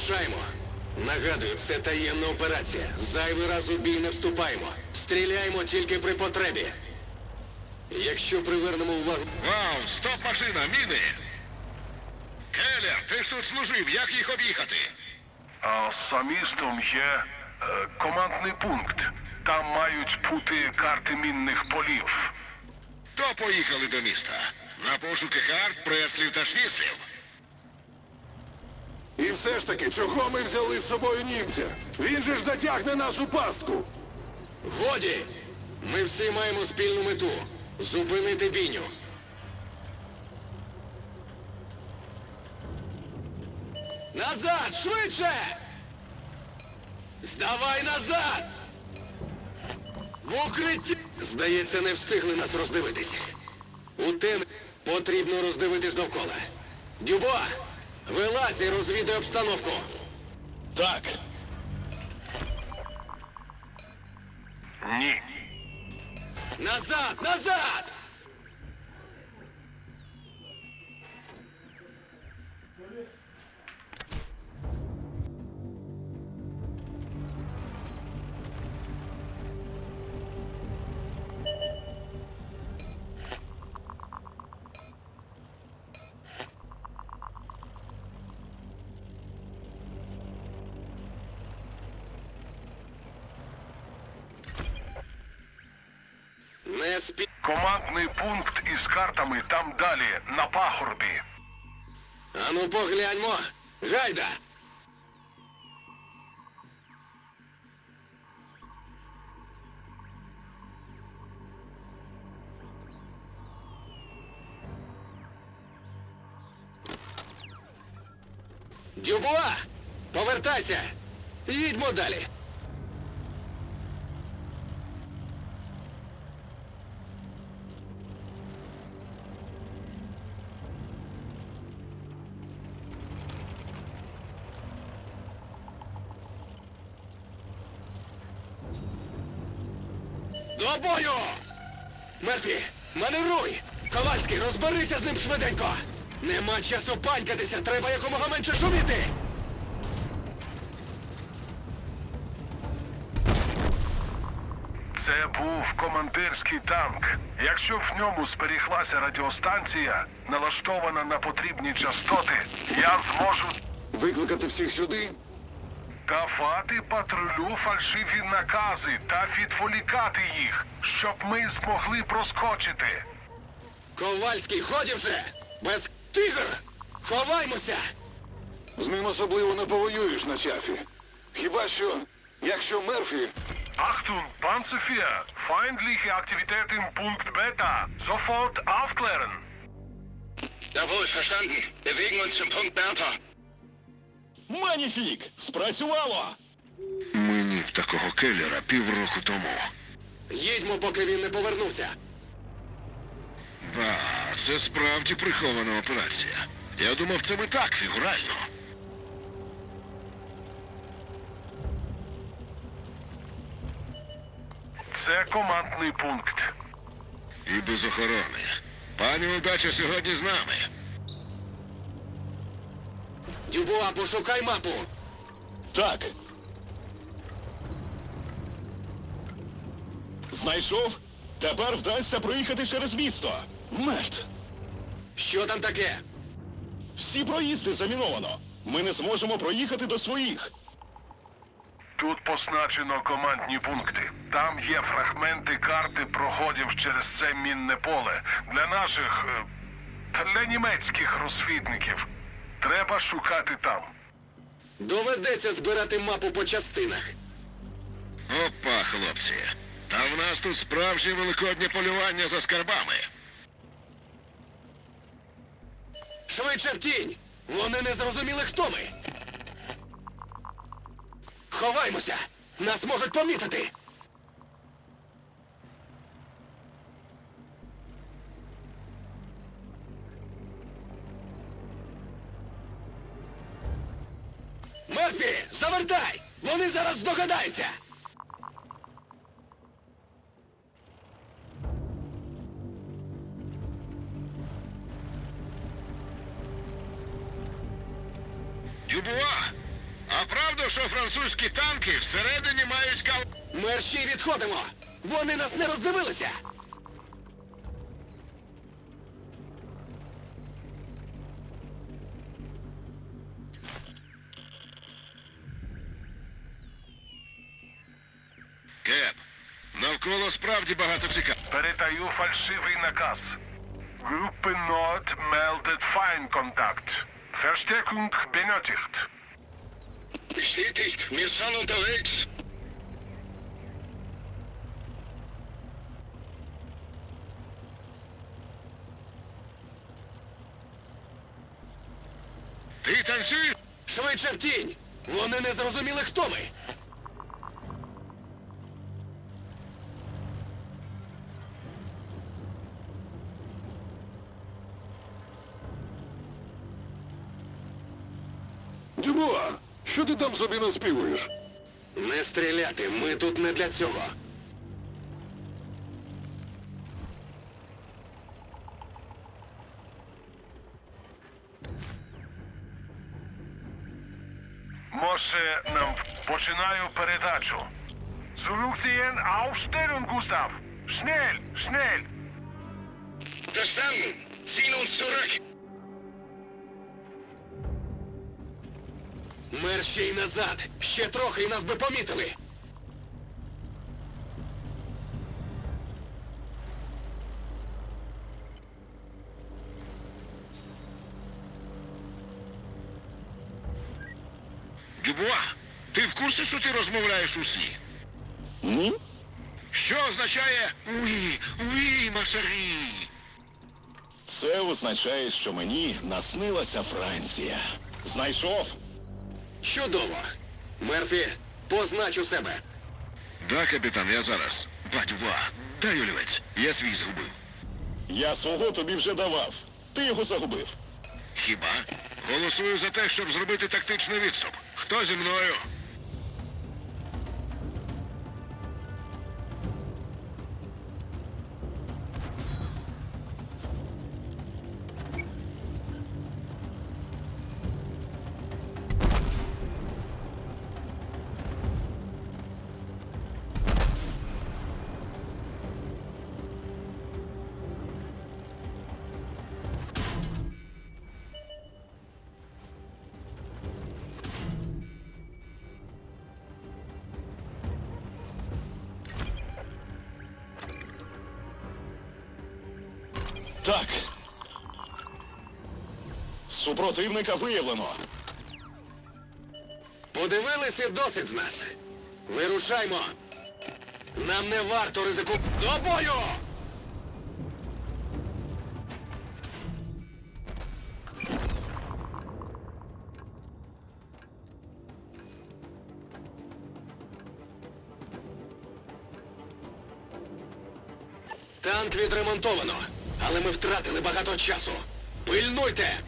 Вирушаємо. Нагадую, це таємна операція. Зайвий раз у бій не вступаємо. Стріляємо тільки при потребі. Якщо привернемо увагу. Вау, стоп машина, міни! Келлер, ти ж тут служив, як їх об'їхати? А за містом є е, командний пункт. Там мають бути карти мінних полів. То поїхали до міста. На пошуки карт, преслів та швіцлів. І все ж таки, чого ми взяли з собою німця? Він же ж затягне нас у пастку. Годі! Ми всі маємо спільну мету. Зупинити бійню. Назад! Швидше! Здавай назад! В укритті! Здається, не встигли нас роздивитись. У тим потрібно роздивитись довкола. Дюбо, вилазь і розвідай обстановку. Так. Ні. Назад! Назад! Командний пункт із картами там далі, на пагорбі. Ану погляньмо. Гайда! Дюбуа! Повертайся! Їдьмо далі! До бою! Мерфі, маневруй! Ковальський, розберися з ним швиденько! Нема часу панькатися, треба якомога менше шуміти! Це був командирський танк. Якщо в ньому зберіглася радіостанція, налаштована на потрібні частоти, я зможу Викликати всіх сюди? Давати патрулю фальшиві накази та відволікати їх, щоб ми змогли проскочити. Ковальський, ході вже! Без тигр! Ховаймося! З ним особливо не повоюєш на чафі. Хіба що, якщо Мерфі. Achtung, Panzervier, feindliche Aktivität im Punkt Beta. Sofort aufklären. Jawohl, verstanden. Bewegen uns zum Punkt Bertha. Маніфік! Спрацювало! Мені б такого келлера півроку тому. Їдьмо, поки він не повернувся. Да, це справді прихована операція. Я думав, це ми так фігурально. Це командний пункт. І без охорони. Пані удача сьогодні з нами. Дюбуа, пошукай мапу! Так. Знайшов? Тепер вдасться проїхати через місто. Мерт! Що там таке? Всі проїзди заміновано. Ми не зможемо проїхати до своїх. Тут позначено командні пункти. Там є фрагменти карти проходів через це мінне поле. Для наших. е, для німецьких розвідників. Треба шукати там. Доведеться збирати мапу по частинах. Опа, хлопці. Та в нас тут справжнє великоднє полювання за скарбами. Швидше в тінь! Вони не зрозуміли, хто ми. Ховаймося! Нас можуть помітити! Завертай! Вони зараз здогадаються! Дюбуа, Походу, що французькі танки всередині мають кав... Мерщій відходимо! Вони нас не роздивилися! Справді багато цікавого. Передаю фальшивий наказ. Группе Nord meldet Feindkontakt. Verstärkung benötigt. Bestätigt, wir sind unterwegs. Ти танцюєш? Швидше в тінь! Вони не зрозуміли, хто ми! Дюбуа, що ти там собі наспівуєш? Не стріляти, ми тут не для цього. Може, нам починаю передачу. Zurückziehen, Aufstellung, Gustav. Schnell, schnell. Verstanden. Ziehen uns zurück. Мерщій назад! Ще трохи і нас би помітили! Дюбуа, ти в курсі, що ти розмовляєш у сні? Ні? Що означає «Уі, уі, машарі»? Це означає, що мені наснилася Франція. Знайшов? Чудово! Мерфі, познач у себе! Да, капітан, я зараз. Бадюва, дай олівець. Я свій згубив. Я свого тобі вже давав. Ти його загубив. Хіба? Голосую за те, щоб зробити тактичний відступ. Хто зі мною? Так. Супротивника виявлено. Подивилися досить з нас. Вирушаймо! Нам не варто ризику. До бою! Танк відремонтовано, але ми втратили багато часу. Пильнуйте!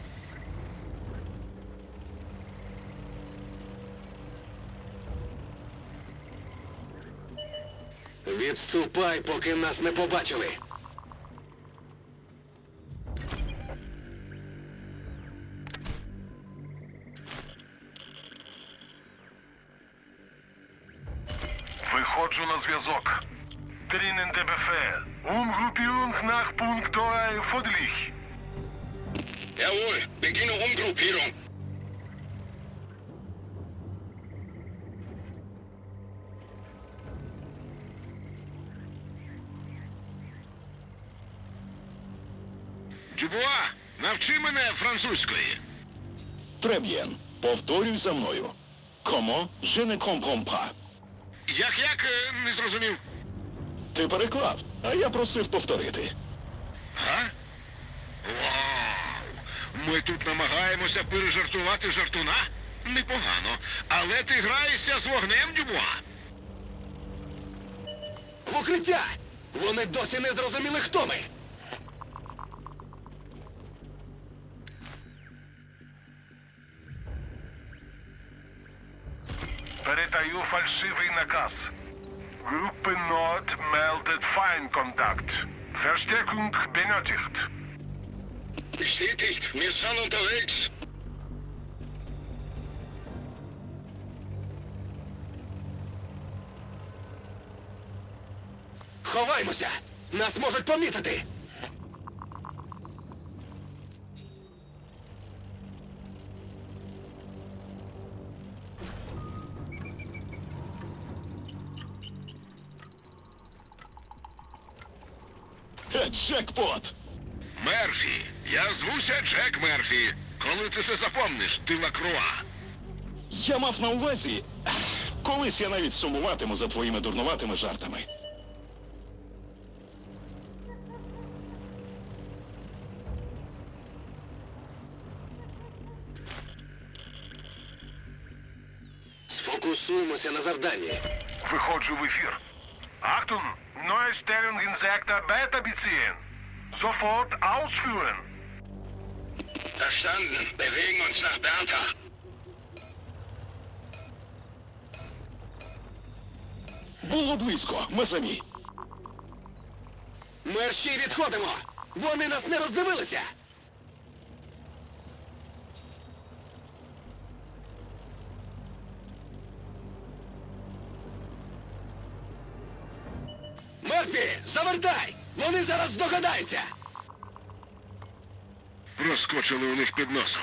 Відступай, поки нас не побачили. Виходжу на зв'язок. Drinnen der Befehl. Umgruppierung nach Punkt 2 Fodlich. Jawohl, beginne Umgruppierung. Дюбуа, навчи мене французької. Треб'єн. Повторюй за мною. Комо je ne comprends pas. Як як е, не зрозумів? Ти переклав, а я просив повторити. Га? Вау! Ми тут намагаємося пережартувати жартуна? Непогано. Але ти граєшся з вогнем, Дюбуа. В укриття! Вони досі не зрозуміли, хто ми! Передаю фальшивий наказ. Gruppe Nord meldet Feindkontakt. Verstärkung benötigt. Bestätigt, wir sind unterwegs. Ховаймося! Нас можуть помітити! Джекпот! Мерфі, я звуся Джек Мерфі. Коли ти це запомниш, ти Лакруа. Я мав на увазі. Колись я навіть сумуватиму за твоїми дурнуватими жартами. Сфокусуємося на завданні. Виходжу в ефір. Achtung! Neue Stellung in Sektor Beta beziehen. Sofort ausführen. Verstanden. Bewegen uns nach Bertha. Було близько, ми самі. Мерші відходимо! Вони нас не роздивилися! Мерфі! Вони зараз здогадаються! Проскочили у них під носом.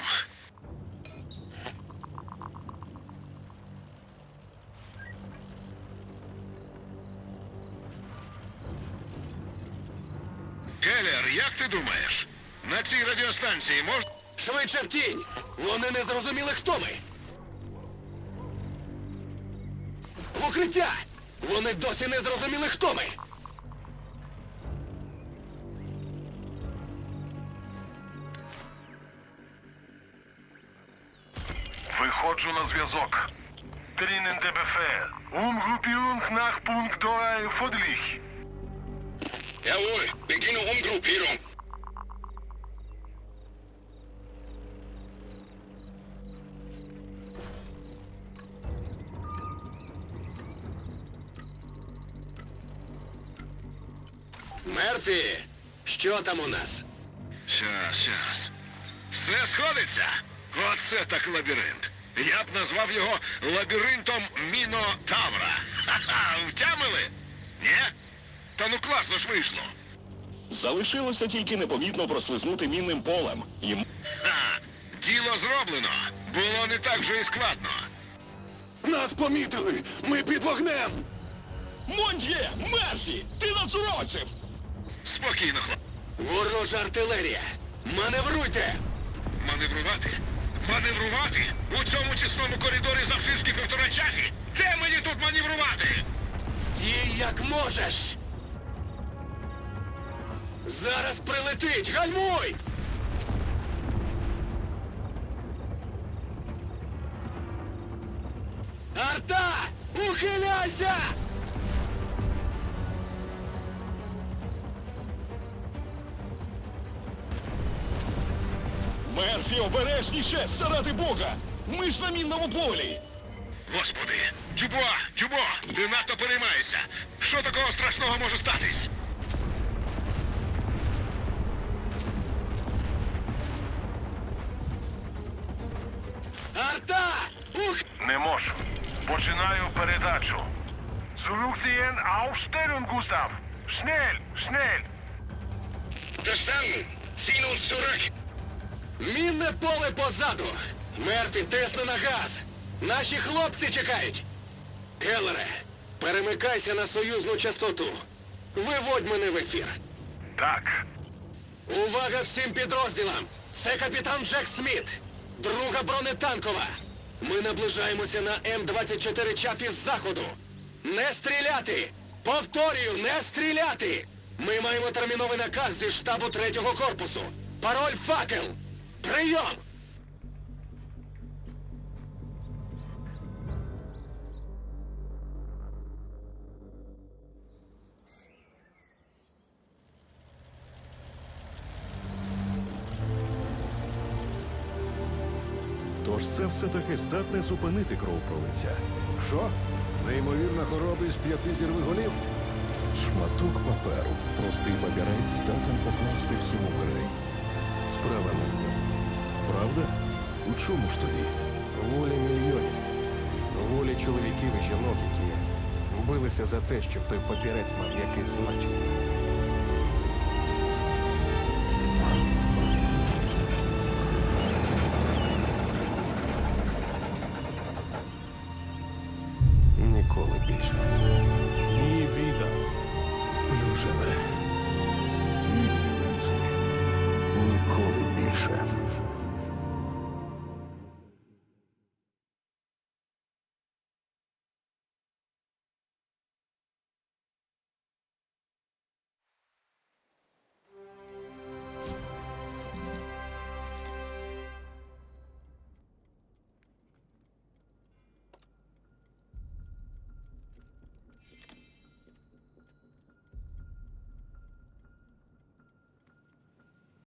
Келлер, як ти думаєш? На цій радіостанції можна... Швидше в тінь! Вони не зрозуміли, хто ми! В укриття! Вони досі не зрозуміли, хто ми! Виходжу на зв'язок. Der Befehl. Umgruppierung nach Punkt 2 Fodlich. Jawohl, beginne Umgruppierung. Мерфі! Що там у нас? Щас, щас. Все сходиться. Оце так лабіринт. Я б назвав його лабіринтом Мінотавра. Ха-ха, втямили? Ні? Та ну класно ж вийшло. Залишилося тільки непомітно прослизнути мінним полем. І Ха, діло зроблено. Було не так же і складно. Нас помітили! Ми під вогнем! Монтє! Мерфі! Ти нас урочив! Спокійно, хлоп. Ворожа артилерія! Маневруйте! Маневрувати? Маневрувати? У цьому тісному коридорі завширшки півтора часі? Де мені тут маневрувати? Дій як можеш! Зараз прилетить! Гальмуй! Арта! Ухиляйся! Мерфі, обережніше! Заради Бога! Ми ж на мінному полі! Господи! Дюбуа! Дюбуа! Ти надто переймаєшся! Що такого страшного може статись? Арта! Ух! Не можу. Починаю передачу. Zurückziehen, Aufstellung, Gustav. Schnell, schnell. Verstanden! Ziehen uns zurück! Мінне поле позаду! Мерфі, тисни на газ! Наші хлопці чекають! Гелере, перемикайся на союзну частоту. Виводь мене в ефір. Так. Увага всім підрозділам! Це капітан Джек Сміт, друга бронетанкова. Ми наближаємося на М-24 Чафі з заходу. Не стріляти! Повторюю, не стріляти! Ми маємо терміновий наказ зі штабу третього корпусу. Пароль факел. Прийом! Тож це все-таки здатне зупинити кровопролиття. Що? Неймовірна хвороба із п'яти зірви голів? Шматок паперу, простий папірець здатен покласти всьому край. Справа. Правда? У чому ж тоді? Воля мільйонів. Волі чоловіків і жінок, які билися за те, щоб той папірець мав якесь значення.